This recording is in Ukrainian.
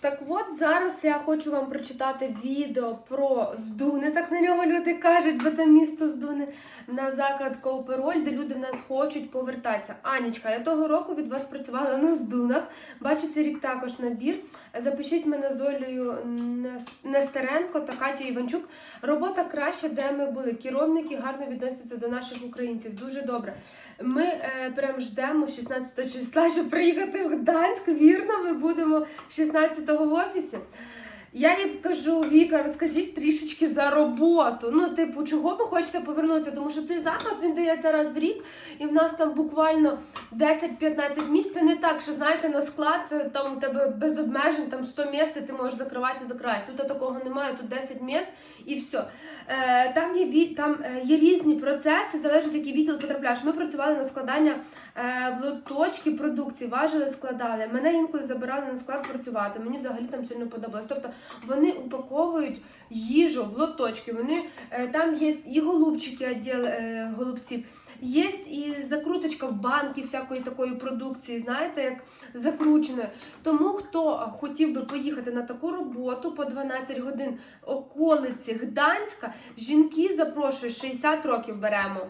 Так от зараз я хочу вам прочитати відео про Здуни, так на нього люди кажуть, бо там місто Здуни, на заклад Коопероль, де люди в нас хочуть повертатися. Анічка, я того року від вас працювала на Здунах. Бачу цей рік також набір. Запишіть мене з Олею Нестеренко та Катю Іванчук. Робота краща, де ми були. Керівники гарно відносяться до наших українців. Дуже добре. Ми е, прям ждемо 16 числа, щоб приїхати в Гданськ. Вірно, ми будемо 16-го в офісі. Я їй кажу, Віка, розкажіть трішечки за роботу. Ну, типу, чого ви хочете повернутися? Тому що цей заклад він дається раз в рік, і в нас там буквально 10-15 місць. Це не так, що знаєте, на склад е, там у тебе без обмежень, там 100 місць, і ти можеш закривати і закривати. Тут такого немає, тут 10 місць і все. Е, там є там е, є різні процеси, залежить, який відділ потрапляєш. Ми працювали на складання е, в лоточки продукції, важили, складали. Мене інколи забирали на склад працювати. Мені взагалі там сильно подобалось. Тобто вони упаковують їжу в лоточки. Вони е, там є і голубчики, відділ е, голубців. Є і закруточка в банки всякої такої продукції, знаєте, як закрученої. Тому хто хотів би поїхати на таку роботу по 12 годин околиці Гданська, жінки запрошую 60 років беремо.